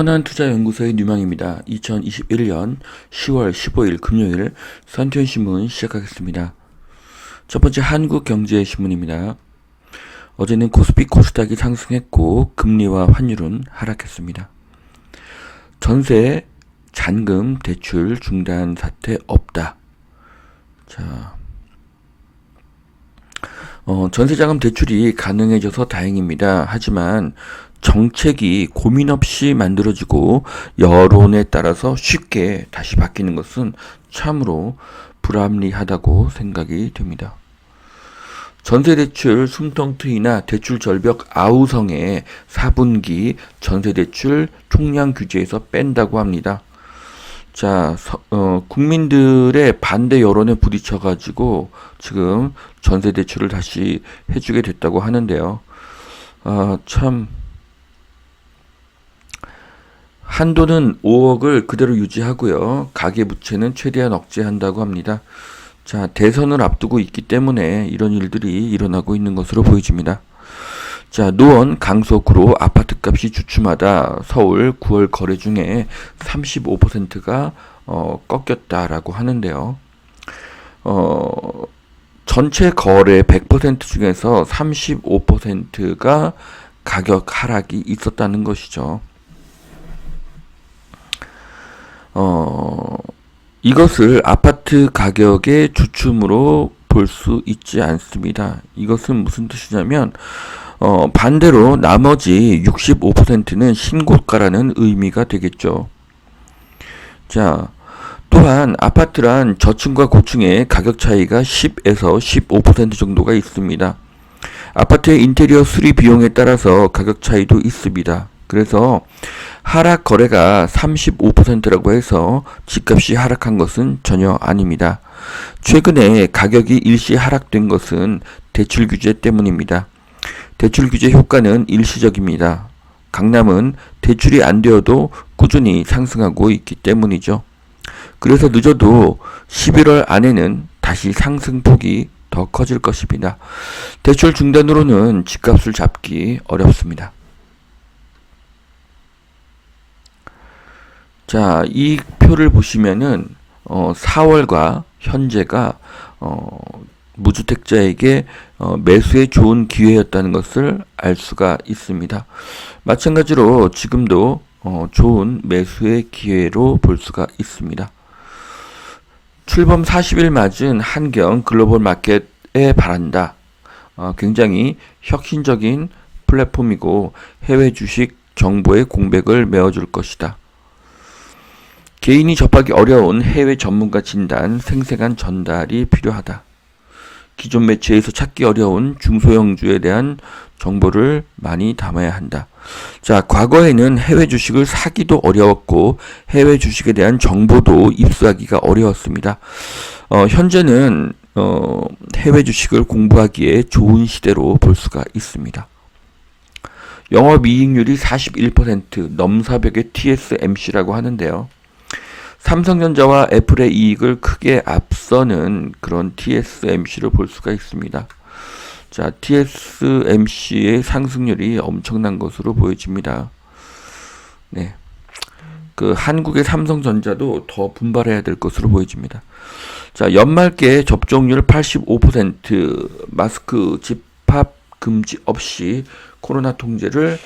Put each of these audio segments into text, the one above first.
선한투자연구소의 뉴망입니다. 2021년 10월 15일 금요일 선투연신문 시작하겠습니다. 첫 번째 한국경제신문입니다. 어제는 코스피 코스닥이 상승했고 금리와 환율은 하락했습니다. 전세 잔금 대출 중단 사태 없다. 자, 어, 전세자금 대출이 가능해져서 다행입니다. 하지만 정책이 고민 없이 만들어지고 여론에 따라서 쉽게 다시 바뀌는 것은 참으로 불합리하다고 생각이 됩니다. 전세대출 숨통 트이나 대출 절벽 아우성의 4분기 전세대출 총량 규제에서 뺀다고 합니다. 자, 서, 어, 국민들의 반대 여론에 부딪혀가지고 지금 전세대출을 다시 해주게 됐다고 하는데요. 아, 참, 한도는 5억을 그대로 유지하고요. 가계부채는 최대한 억제한다고 합니다. 자, 대선을 앞두고 있기 때문에 이런 일들이 일어나고 있는 것으로 보여집니다. 자, 노원 강서구로 아파트 값이 주춤하다 서울 9월 거래 중에 35%가 어, 꺾였다라고 하는데요. 어, 전체 거래 100% 중에서 35%가 가격 하락이 있었다는 것이죠. 어, 이것을 아파트 가격의 주춤으로 볼 수 있지 않습니다. 이것은 무슨 뜻이냐면, 어, 반대로 나머지 65%는 신고가라는 의미가 되겠죠. 자, 또한 아파트란 저층과 고층의 가격 차이가 10에서 15% 정도가 있습니다. 아파트의 인테리어 수리 비용에 따라서 가격 차이도 있습니다. 그래서 하락 거래가 35%라고 해서 집값이 하락한 것은 전혀 아닙니다. 최근에 가격이 일시 하락된 것은 대출 규제 때문입니다. 대출 규제 효과는 일시적입니다. 강남은 대출이 안 되어도 꾸준히 상승하고 있기 때문이죠. 그래서 늦어도 11월 안에는 다시 상승폭이 더 커질 것입니다. 대출 중단으로는 집값을 잡기 어렵습니다. 자, 이 표를 보시면은 어, 4월과 현재가 어, 무주택자에게 어, 매수에 좋은 기회였다는 것을 알 수가 있습니다. 마찬가지로 지금도 어, 좋은 매수의 기회로 볼 수가 있습니다. 출범 40일 맞은 한경 글로벌 마켓에 바란다. 어, 굉장히 혁신적인 플랫폼이고 해외 주식 정보의 공백을 메워줄 것이다. 개인이 접하기 어려운 해외 전문가 진단, 생생한 전달이 필요하다. 기존 매체에서 찾기 어려운 중소형주에 대한 정보를 많이 담아야 한다. 자, 과거에는 해외 주식을 사기도 어려웠고 해외 주식에 대한 정보도 입수하기가 어려웠습니다. 어, 현재는 어, 해외 주식을 공부하기에 좋은 시대로 볼 수가 있습니다. 영업이익률이 41% 넘사벽의 TSMC라고 하는데요. 삼성전자와 애플의 이익을 크게 앞서는 그런 TSMC를 볼 수가 있습니다. 자, TSMC의 상승률이 엄청난 것으로 보여집니다. 네. 그 한국의 삼성전자도 더 분발해야 될 것으로 보여집니다. 자, 연말께 접종률 85% 마스크 집합 금지 없이 코로나 통제를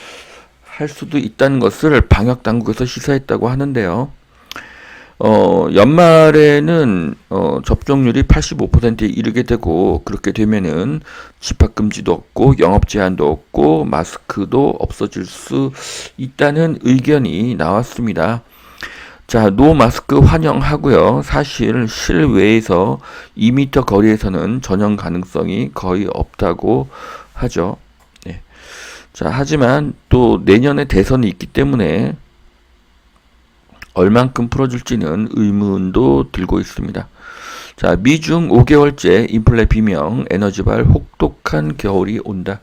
할 수도 있다는 것을 방역 당국에서 시사했다고 하는데요. 어, 연말에는 어, 접종률이 85%에 이르게 되고 그렇게 되면은 집합 금지도 없고 영업 제한도 없고 마스크도 없어질 수 있다는 의견이 나왔습니다. 자, 노 마스크 환영하고요. 사실 실외에서 2m 거리에서는 전염 가능성이 거의 없다고 하죠. 네. 자, 하지만 또 내년에 대선이 있기 때문에 얼만큼 풀어줄지는 의문도 들고 있습니다. 자, 미중 5개월째 인플레 비명, 에너지발 혹독한 겨울이 온다.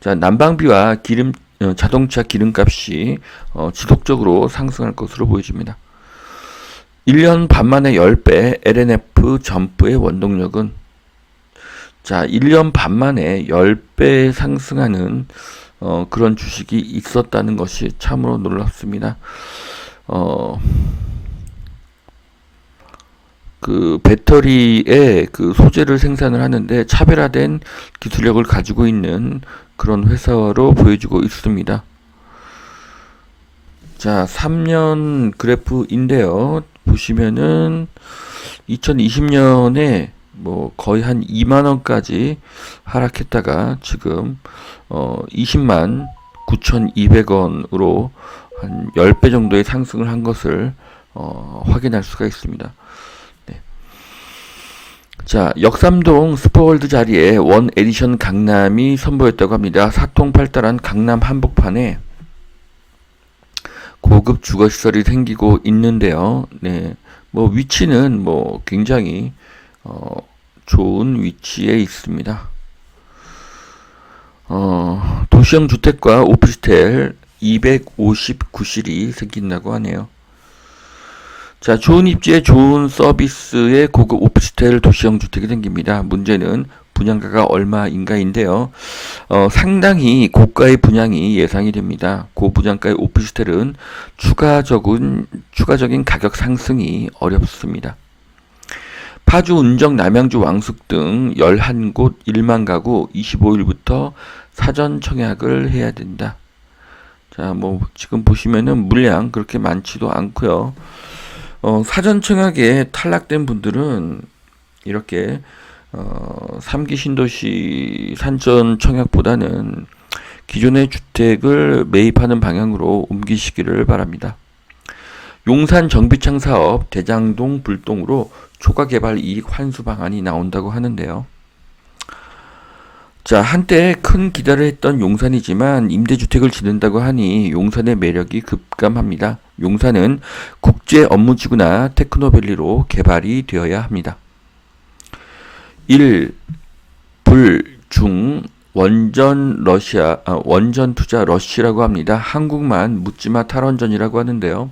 자, 난방비와 기름, 어, 자동차 기름값이 어, 지속적으로 상승할 것으로 보여집니다. 1년 반 만에 10배 LNF 점프의 원동력은 자, 1년 반 만에 10배 상승하는 어, 그런 주식이 있었다는 것이 참으로 놀랍습니다. 어, 그 배터리의 그 소재를 생산을 하는데 차별화된 기술력을 가지고 있는 그런 회사로 보여지고 있습니다. 자, 3년 그래프인데요. 보시면은 2020년에 뭐 거의 한 2만 원까지 하락했다가 지금 어 20만 9,200원으로 한 10배 정도의 상승을 한 것을 어 확인할 수가 있습니다. 네. 자, 역삼동 스포월드 자리에 원 에디션 강남이 선보였다고 합니다. 사통팔달한 강남 한복판에 고급 주거시설이 생기고 있는데요. 네. 뭐 위치는 뭐 굉장히 어, 좋은 위치에 있습니다. 어, 도시형 주택과 오피스텔 259실이 생긴다고 하네요. 자, 좋은 입지에 좋은 서비스의 고급 오피스텔 도시형 주택이 생깁니다. 문제는 분양가가 얼마인가인데요. 어, 상당히 고가의 분양이 예상이 됩니다. 고분양가의 오피스텔은 추가적인, 추가적인 가격 상승이 어렵습니다. 파주, 운정, 남양주, 왕숙 등 11곳 1만 가구 25일부터 사전 청약을 해야 된다. 자, 뭐 지금 보시면은 물량 그렇게 많지도 않고요. 어, 사전 청약에 탈락된 분들은 이렇게 어, 3기 신도시 산전 청약보다는 기존의 주택을 매입하는 방향으로 옮기시기를 바랍니다. 용산 정비창 사업 대장동 불동으로 초과 개발 이익 환수 방안이 나온다고 하는데요. 자, 한때 큰 기대를 했던 용산이지만 임대주택을 짓는다고 하니 용산의 매력이 급감합니다. 용산은 국제 업무지구나 테크노밸리로 개발이 되어야 합니다. 1. 불, 중, 원전 러시아, 아, 원전 투자 러시라고 합니다. 한국만 묻지마 탈원전이라고 하는데요.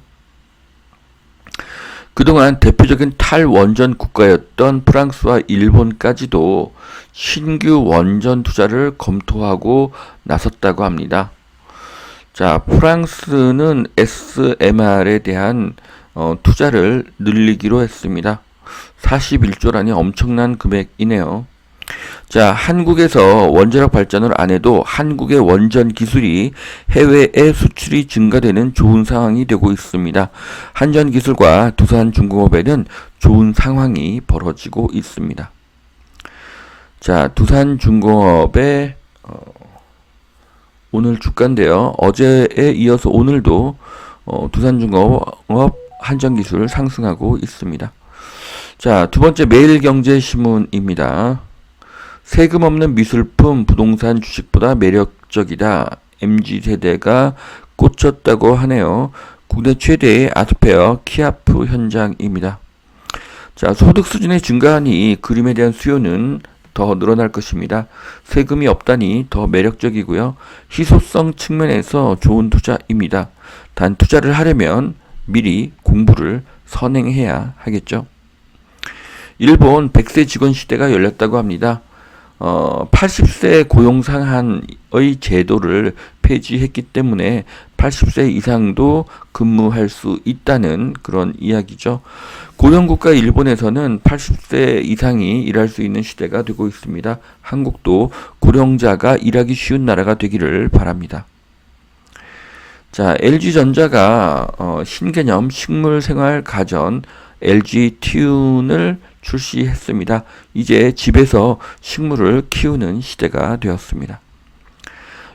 그동안 대표적인 탈원전 국가였던 프랑스와 일본까지도 신규 원전 투자를 검토하고 나섰다고 합니다. 자, 프랑스는 SMR에 대한 어, 투자를 늘리기로 했습니다. 41조라니 엄청난 금액이네요. 자, 한국에서 원자력 발전을 안 해도 한국의 원전 기술이 해외에 수출이 증가되는 좋은 상황이 되고 있습니다. 한전 기술과 두산 중공업에는 좋은 상황이 벌어지고 있습니다. 자, 두산 중공업의 어, 오늘 주가인데요. 어제에 이어서 오늘도 어, 두산 중공업 한전 기술 상승하고 있습니다. 자, 두 번째 매일경제신문입니다. 세금 없는 미술품 부동산 주식보다 매력적이다. MZ세대가 꽂혔다고 하네요. 국내 최대의 아트페어 키아프 현장입니다. 자, 소득 수준의 증가하니 그림에 대한 수요는 더 늘어날 것입니다. 세금이 없다니 더 매력적이고요. 희소성 측면에서 좋은 투자입니다. 단 투자를 하려면 미리 공부를 선행해야 하겠죠. 일본 100세 직원 시대가 열렸다고 합니다. 어, 80세 고용 상한의 제도를 폐지했기 때문에 80세 이상도 근무할 수 있다는 그런 이야기죠. 고령국가 일본에서는 80세 이상이 일할 수 있는 시대가 되고 있습니다. 한국도 고령자가 일하기 쉬운 나라가 되기를 바랍니다. 자, LG전자가 어, 신개념 식물생활 가전 LG 튠을 출시했습니다. 이제 집에서 식물을 키우는 시대가 되었습니다.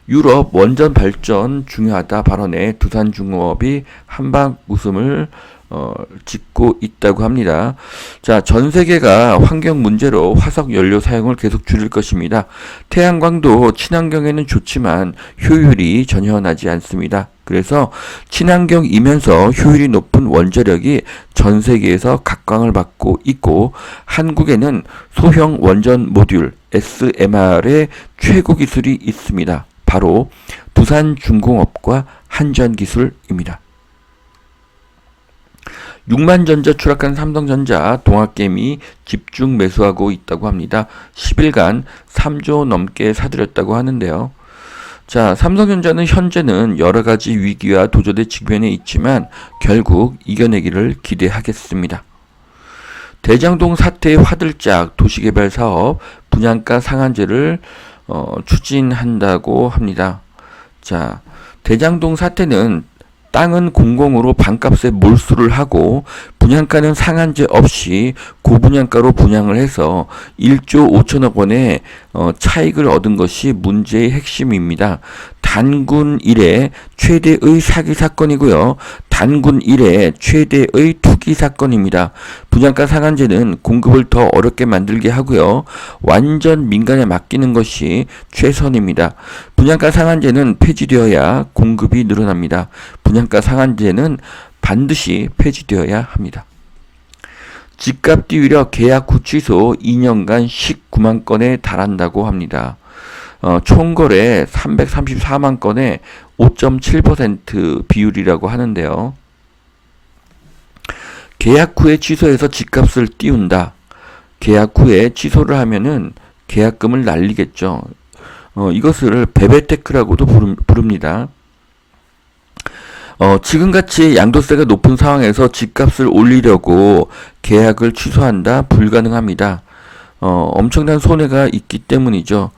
유럽 원전 발전 중요하다 발언에 두산중공업이 한방 웃음을 어, 짓고 있다고 합니다. 자, 전 세계가 환경 문제로 화석 연료 사용을 계속 줄일 것입니다. 태양광도 친환경에는 좋지만 효율이 전혀 나지 않습니다. 그래서 친환경이면서 효율이 높은 원자력이 전 세계에서 각광을 받고 있고 한국에는 소형 원전 모듈 SMR의 최고 기술이 있습니다. 바로 부산중공업과 한전기술입니다. 6만 전자 추락한 삼성전자 동학개미 집중 매수하고 있다고 합니다. 10일간 3조 넘게 사들였다고 하는데요. 자, 삼성전자는 현재는 여러 가지 위기와 도전에 직면해 있지만 결국 이겨내기를 기대하겠습니다. 대장동 사태의 화들짝 도시개발 사업 분양가 상한제를 어, 추진한다고 합니다. 자, 대장동 사태는 땅은 공공으로 반값에 몰수를 하고 분양가는 상한제 없이 고분양가로 분양을 해서 1조 5천억 원의 어, 차익을 얻은 것이 문제의 핵심입니다. 단군 이래 최대의 사기 사건이고요. 단군 이래 최대의 투 기 사건입니다. 분양가 상한제는 공급을 더 어렵게 만들게 하고요. 완전 민간에 맡기는 것이 최선입니다. 분양가 상한제는 폐지되어야 공급이 늘어납니다. 분양가 상한제는 반드시 폐지되어야 합니다. 집값 띄우려 계약 후 취소 2년간 19만 건에 달한다고 합니다. 어, 총거래 334만 건에 5.7% 비율이라고 하는데요. 계약 후에 취소해서 집값을 띄운다. 계약 후에 취소를 하면은 계약금을 날리겠죠. 어, 이것을 베베테크라고도 부릅, 부릅니다. 어, 지금같이 양도세가 높은 상황에서 집값을 올리려고 계약을 취소한다 불가능합니다. 어, 엄청난 손해가 있기 때문이죠.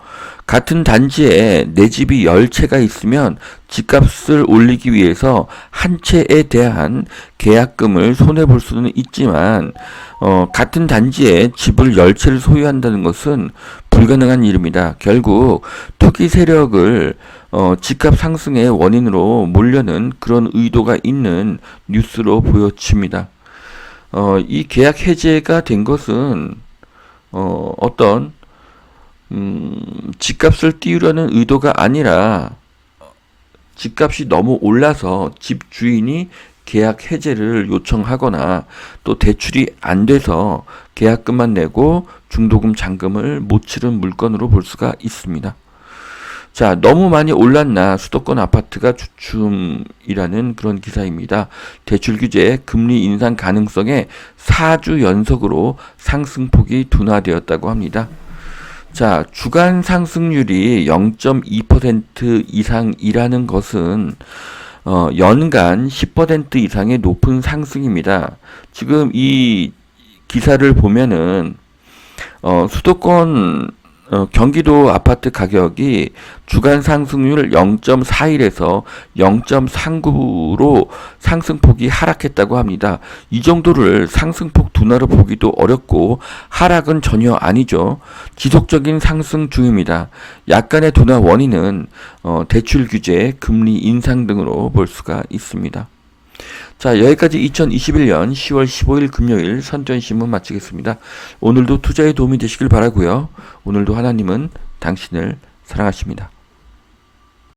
같은 단지에 내 집이 열 채가 있으면 집값을 올리기 위해서 한 채에 대한 계약금을 손해 볼 수는 있지만 어, 같은 단지에 집을 열 채를 소유한다는 것은 불가능한 일입니다. 결국 투기 세력을 어, 집값 상승의 원인으로 몰려는 그런 의도가 있는 뉴스로 보여집니다. 어, 이 계약 해제가 된 것은 어, 어떤 음, 집값을 띄우려는 의도가 아니라 집값이 너무 올라서 집 주인이 계약 해제를 요청하거나 또 대출이 안 돼서 계약금만 내고 중도금 잔금을 못 치른 물건으로 볼 수가 있습니다. 자, 너무 많이 올랐나 수도권 아파트가 주춤이라는 그런 기사입니다. 대출 규제 금리 인상 가능성에 4주 연속으로 상승폭이 둔화되었다고 합니다. 자, 주간 상승률이 0.2% 이상이라는 것은 어, 연간 10% 이상의 높은 상승입니다. 지금 이 기사를 보면은 어, 수도권 어, 경기도 아파트 가격이 주간 상승률 0.41에서 0.39로 상승폭이 하락했다고 합니다. 이 정도를 상승폭 둔화로 보기도 어렵고 하락은 전혀 아니죠. 지속적인 상승 중입니다. 약간의 둔화 원인은 어, 대출 규제, 금리 인상 등으로 볼 수가 있습니다. 자, 여기까지 2021년 10월 15일 금요일 선전신문 마치겠습니다. 오늘도 투자에 도움이 되시길 바라고요. 오늘도 하나님은 당신을 사랑하십니다.